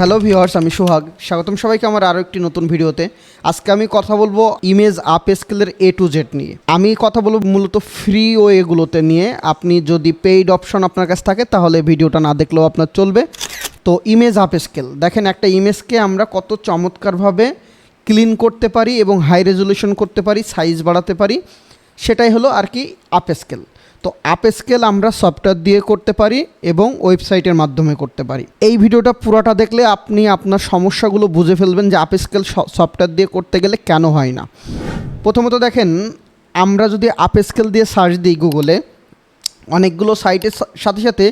Hello viewers আমি সোহাগ। স্বাগতম সবাইকে আমার আরও একটি নতুন ভিডিওতে। আজকে আমি কথা বলব ইমেজ আপ স্কেলের এ টু জেড নিয়ে। আমি কথা বলব মূলত ফ্রি ওয়েগুলোতে নিয়ে। আপনি যদি পেইড অপশন আপনার কাছে থাকে, তাহলে ভিডিওটা না দেখলেও আপনার চলবে। তো ইমেজ আপ স্কেল দেখেন একটা ইমেজকে আমরা কত চমৎকারভাবে ক্লিন করতে পারি এবং হাই রেজলিউশন করতে পারি সাইজ বাড়াতে পারি, সেটাই হলো আর কি আপ স্কেল তো আপ স্কেল আমরা সফটওয়্যার দিয়ে করতে পারি এবং ওয়েবসাইটের মাধ্যমে করতে পারি। এই ভিডিওটা পুরোটা দেখলে আপনি আপনার সমস্যাগুলো বুঝে ফেলবেন যে আপ স্কেল সফটওয়্যার দিয়ে করতে গেলে কেন হয় না। প্রথমত দেখেন, আমরা যদি আপ স্কেল দিয়ে সার্চ দিই গুগলে অনেকগুলো সাইটের সাথে সাথে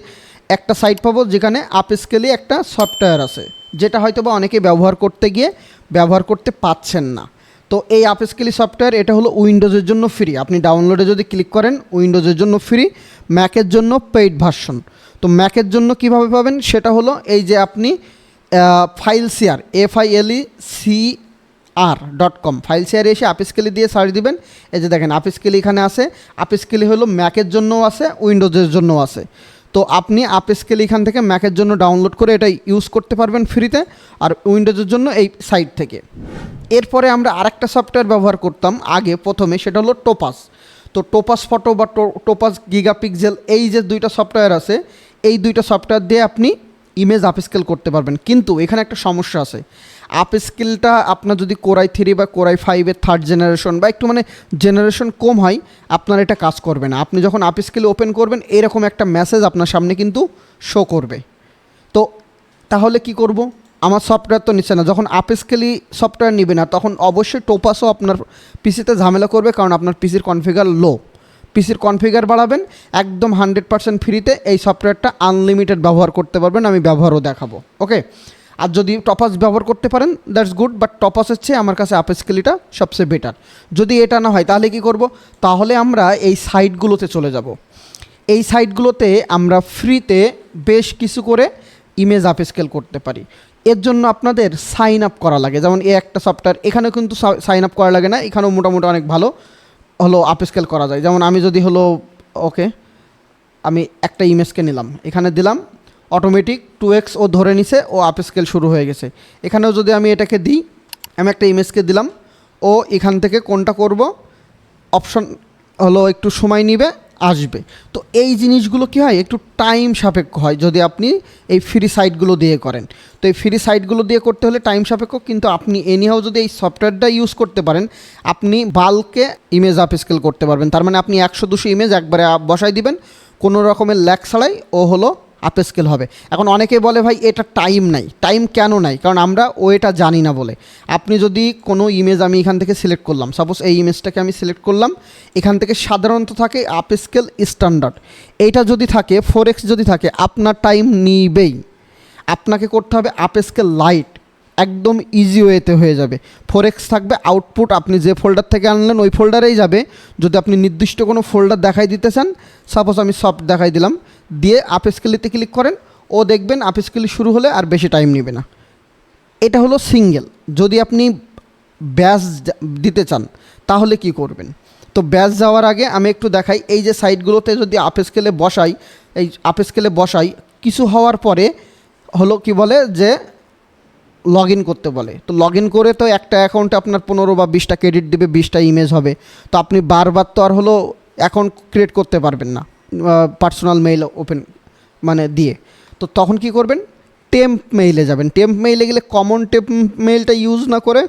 একটা সাইট পাবো যেখানে আপ স্কেলে একটা সফটওয়্যার আছে, যেটা হয়তো বা অনেকে ব্যবহার করতে গিয়ে ব্যবহার করতে পাচ্ছেন না। তো এই আপ স্কেলি সফটওয়্যার, এটা হলো উইন্ডোজের জন্য ফ্রি। আপনি ডাউনলোডে যদি ক্লিক করেন, উইন্ডোজের জন্য ফ্রি, ম্যাকের জন্য পেইড ভার্সন। তো ম্যাকের জন্য কীভাবে পাবেন? সেটা হলো এই যে আপনি file share, F I L E C R dot com. File শেয়ারে এসে আপিসকেলি দিয়ে সার্চ দিবেন। এই যে দেখেন, আপিসকেলি এখানে আছে। আপিসকেলি হলো ম্যাকের জন্যও আছে, উইন্ডোজের জন্যও আছে। তো আপনি আপিসকেলি এখান থেকে ম্যাকের জন্য ডাউনলোড করে এটা ইউজ করতে পারবেন ফ্রিতে আর উইন্ডোজের জন্য এই সাইট থেকে। এরপরে আমরা আরেকটা সফটওয়্যার ব্যবহার করতাম আগে প্রথমে, সেটা হলো টোপাস তো টোপাস ফটো বা টোপাস গিগাপিক্সেল এই যে দুইটা সফটওয়্যার আছে, এই দুইটা সফটওয়্যার দিয়ে আপনি ইমেজ আপস্কেল করতে পারবেন। কিন্তু এখানে একটা সমস্যা আছে। আপস্কেলটা আপনার যদি কোরাই থ্রি বা কোরাই ফাইভের থার্ড জেনারেশন বা একটু মানে জেনারেশন কম হয়, আপনার এটা কাজ করবে না। আপনি যখন আপস্কেল ওপেন করবেন, এরকম একটা মেসেজ আপনার সামনে কিন্তু শো করবে। তো তাহলে কি করব? আমার সফটওয়্যার তো নিচ্ছে না। যখন আপস্কেলি সফটওয়্যার নিবে না, তখন অবশ্যই টোপাসও আপনার পিসিতে ঝামেলা করবে, কারণ আপনার পিসির কনফিগার লো পিসির কনফিগার বাড়াবেন, একদম হান্ড্রেড পার্সেন্ট ফ্রিতে এই সফটওয়্যারটা আনলিমিটেড ব্যবহার করতে পারবেন, আমি ব্যবহারও দেখাবো। ওকে আর যদি টপাস ব্যবহার করতে পারেন দ্যাটস গুড বাট টপাসের চেয়ে আমার কাছে আপস্কেলিটা সবচেয়ে বেটার যদি এটা না হয়, তাহলে কি করব? তাহলে আমরা এই সাইটগুলোতে চলে যাব। এই সাইটগুলোতে আমরা ফ্রিতে বেশ কিছু করে ইমেজ আপ স্কেল করতে পারি। এর জন্য আপনাদের সাইন আপ করা লাগে। যেমন এই একটা সফটওয়্যার এখানেও কিন্তু সাইন আপ করা লাগে না, এখানেও মোটামুটি অনেক ভালো হলো আপ স্কেল করা যায়। যেমন আমি যদি হলো ওকে আমি একটা ইমেজকে নিলাম। এখানে দিলাম অটোমেটিক টু এক্স ও ধরে নিছে, ও আপ স্কেল শুরু হয়ে গেছে। এখানেও যদি আমি এটাকে দিই, আমি একটা ইমেজকে দিলাম, ও এখান থেকে কোনটা করব? অপশন হলো একটু সময় নিবে, আসবে। তো এই জিনিসগুলো কী হয়? একটু টাইম সাপেক্ষ হয়, যদি আপনি এই ফ্রি সাইটগুলো দিয়ে করেন। তো এই ফ্রি সাইটগুলো দিয়ে করতে হলে টাইম সাপেক্ষ, কিন্তু আপনি এনিহাও যদি এই সফটওয়্যারটা ইউজ করতে পারেন, আপনি বাল্কে ইমেজ আপ স্কেল করতে পারবেন। তার মানে আপনি একশো দুশো ইমেজ একবারে বসাই দিবেন, কোনো রকমের ল্যাক ছাড়াই ও হলো আপ স্কেল হবে। এখন অনেকে বলে, ভাই, এটা টাইম নাই। টাইম কেন নাই? কারণ আমরা ও এটা জানি না বলে। আপনি যদি কোনো ইমেজ আমি এখান থেকে সিলেক্ট করলাম সাপোজ এই ইমেজটাকে আমি সিলেক্ট করলাম, এখান থেকে সাধারণত থাকে আপ স্কেল স্ট্যান্ডার্ড এইটা যদি থাকে ফোর এক্স যদি থাকে, আপনার টাইম নিবেই। আপনাকে করতে হবে আপ স্কেল লাইট একদম ইজি ওয়েতে হয়ে যাবে। ফোর এক্স থাকবে আউটপুট আপনি যে ফোল্ডার থেকে আনলেন, ওই ফোল্ডারেই যাবে। যদি আপনি নির্দিষ্ট কোনো ফোল্ডার দেখাই দিতে চান সাপোজ আমি সফট দেখাই দিলাম দিয়ে আপ স্কেলিতে ক্লিক করেন, ও দেখবেন আপ স্কেলি শুরু হলে আর বেশি টাইম নেবে না। এটা হলো সিঙ্গেল যদি আপনি ব্যাস দিতে চান, তাহলে কি করবেন? তো ব্যাস যাওয়ার আগে আমি একটু দেখাই, এই যে সাইটগুলোতে যদি আপ স্কেলে বসাই, এই আপ স্কেলে বসাই, কিছু হওয়ার পরে হলো কি বলে যে লগ ইন করতে বলে। তো লগ ইন করে তো একটা অ্যাকাউন্টে আপনার পনেরো বা বিশটা ক্রেডিট দেবে, বিশটা ইমেজ হবে। তো আপনি বারবার তো আর হলো অ্যাকাউন্ট ক্রিয়েট করতে পারবেন না। পার্সোনাল মেইল ওপেন মানে দিয়ে। তো তখন কি করবেন? টেম্প মেইলে যাবেন। টেম্প মেইলে গেলে কমন টেম্প মেইলটা ইউজ না করে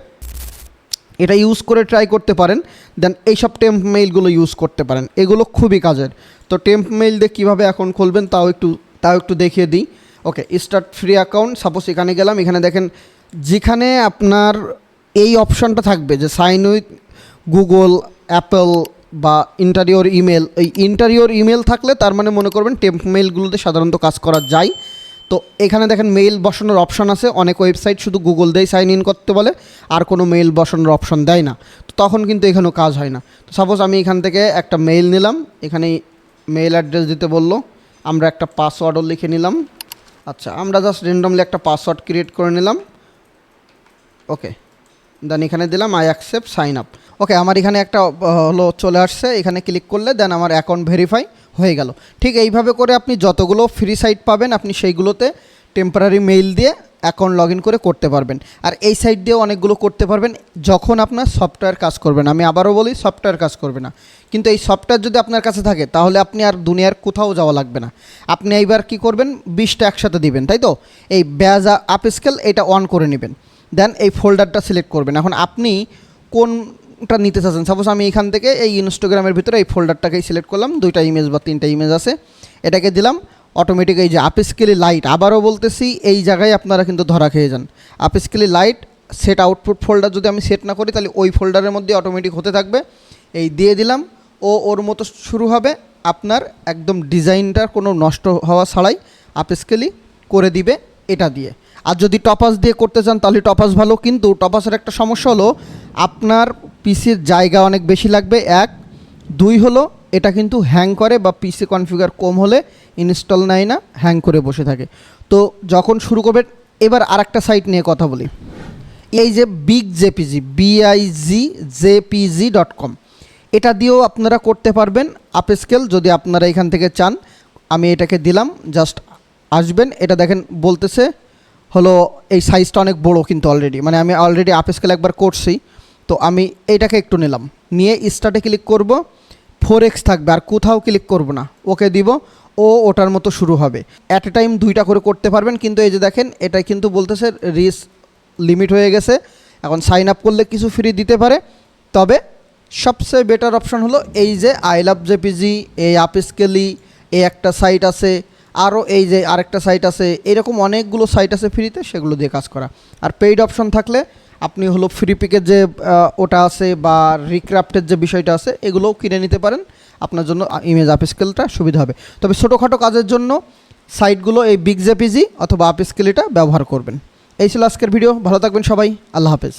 এটা ইউজ করে ট্রাই করতে পারেন দেন এইসব টেম্প মেইলগুলো ইউজ করতে পারেন। এগুলো খুবই কাজের। তো টেম্প মেইল দিয়ে কীভাবে এখন খুলবেন তাও একটু তাও একটু দেখিয়ে দিই। Okay start free account suppose এখানে গেলাম, এখানে দেখেন, যেখানে আপনার এই অপশনটা থাকবে যে সাইন উইথ গুগল অ্যাপেল বা ইন্টারিওর ইমেল এই ইন্টারিওর ইমেল থাকলে তার মানে মনে করবেন টেম্প মেইলগুলোতে সাধারণত কাজ করা যায়। তো এখানে দেখেন মেইল বসানোর অপশন আছে, অনেক ওয়েবসাইট শুধু গুগল দিয়েই সাইন ইন করতে বলে, আর কোনো মেইল বসানোর অপশন দেয় না। তো তখন কিন্তু এখানেও কাজ হয় না। তো সাপোজ আমি এখান থেকে একটা মেইল নিলাম এখানে মেইল অ্যাড্রেস দিতে বলল, আমরা একটা পাসওয়ার্ডও লিখে নিলাম। আচ্ছা আমরা জাস্ট র্যান্ডমলি একটা পাসওয়ার্ড ক্রিয়েট করে নিলাম। ওকে দেন এখানে দিলাম I accept sign up okay আমার এখানে একটা হলো চলে আসছে, এখানে ক্লিক করলে দেন আমার অ্যাকাউন্ট ভেরিফাই হয়ে গেল। ঠিক এইভাবে করে আপনি যতগুলো ফ্রি সাইট পাবেন, আপনি সেইগুলোতে টেম্পোরারি মেইল দিয়ে অ্যাকাউন্ট লগ ইন করে করতে পারবেন। আর এই সাইট দিয়েও অনেকগুলো করতে পারবেন, যখন আপনার সফটওয়্যার কাজ করবে না। আমি আবারও বলি সফটওয়্যার কাজ করবে না। কিন্তু এই সফটওয়্যার যদি আপনার কাছে থাকে, তাহলে আপনি আর দুনিয়ার কোথাও যাওয়া লাগবে না। আপনি এইবার কি করবেন, বিশটা একসাথে দিবেন, তাই তো? এই ব্যাজ আপ স্কেল এটা অন করে নেবেন। দেন এই ফোল্ডারটা সিলেক্ট করবেন। এখন আপনি কোনটা নিতে চাচ্ছেন? সাপোজ আমি এখান থেকে এই ইনস্টাগ্রামের ভিতরে এই ফোল্ডারটাকেই সিলেক্ট করলাম, দুইটা ইমেজ বা তিনটা ইমেজ আছে। এটাকে দিলাম অটোমেটিক এই যে আপস্কেলি লাইট আবারও বলতেছি, এই জায়গায় আপনারা কিন্তু ধরা খেয়ে যান। Upscayl light set output folder যদি আমি সেট না করি, তাহলে ওই ফোল্ডারের মধ্যে অটোমেটিক হতে থাকবে। এই দিয়ে দিলাম, ও ওর মতো শুরু হবে, আপনার একদম ডিজাইনটার কোনো নষ্ট হওয়া ছাড়াই আপস্কেলি করে দিবে। এটা দিয়ে। আর যদি টপাস দিয়ে করতে চান, তাহলে টপাস ভালো, কিন্তু টপাসের একটা সমস্যা হলো, আপনার পিসির জায়গা অনেক বেশি লাগবে। এক, দুই হলো, এটা কিন্তু হ্যাং করে বা পিসি কনফিগার কম হলে ইনস্টল নেয় না হ্যাং করে বসে থাকে। তো যখন শুরু করবেন, এবার আরেকটা সাইট নিয়ে কথা বলি। এই যে big JPG B I G JPG dot com এটা দিয়েও আপনারা করতে পারবেন আপস্কেল যদি আপনারা এখান থেকে চান। আমি এটাকে দিলাম জাস্ট আসবেন, এটা দেখেন বলতেছে, হলো এই সাইজটা অনেক বড় কিন্তু অলরেডি মানে আমি অলরেডি আপস্কেল একবার করছি, তো আমি এইটাকে একটু নিলাম। নিয়ে স্টার্টে ক্লিক করব ফোর এক্স থাকবে, আর কোথাও ক্লিক করব না। ওকে দিব, ও ওটার মতো শুরু হবে। অ্যাট এ টাইম দুইটা করে করতে পারবেন, কিন্তু এই যে দেখেন এটা কিন্তু বলতেছে রিস লিমিট হয়ে গেছে। এখন সাইন আপ করলে কিছু ফ্রি দিতে পারে। তবে সবচেয়ে বেটার অপশন হলো এই যে আই লাভ জেপিজি এই আপস্কেলি এই একটা সাইট আছে আরও এই যে আরেকটা সাইট আছে, এরকম অনেকগুলো সাইট আছে ফ্রিতে সেগুলো দিয়ে কাজ করা। আর পেইড অপশন থাকলে আপনি হলো ফ্রি পিকের যে ওটা আছে বা রিক্রাফ্টের যে বিষয়টা আছে, এগুলোও কিনে নিতে পারেন। আপনার জন্য ইমেজ আপস্কেলটা সুবিধা হবে। তবে ছোটোখাটো কাজের জন্য সাইটগুলো এই বিগ জেপিজি অথবা আপস্কেলিটা ব্যবহার করবেন। এই ছিল আজকের ভিডিও ভালো থাকবেন সবাই। আল্লাহ হাফেজ।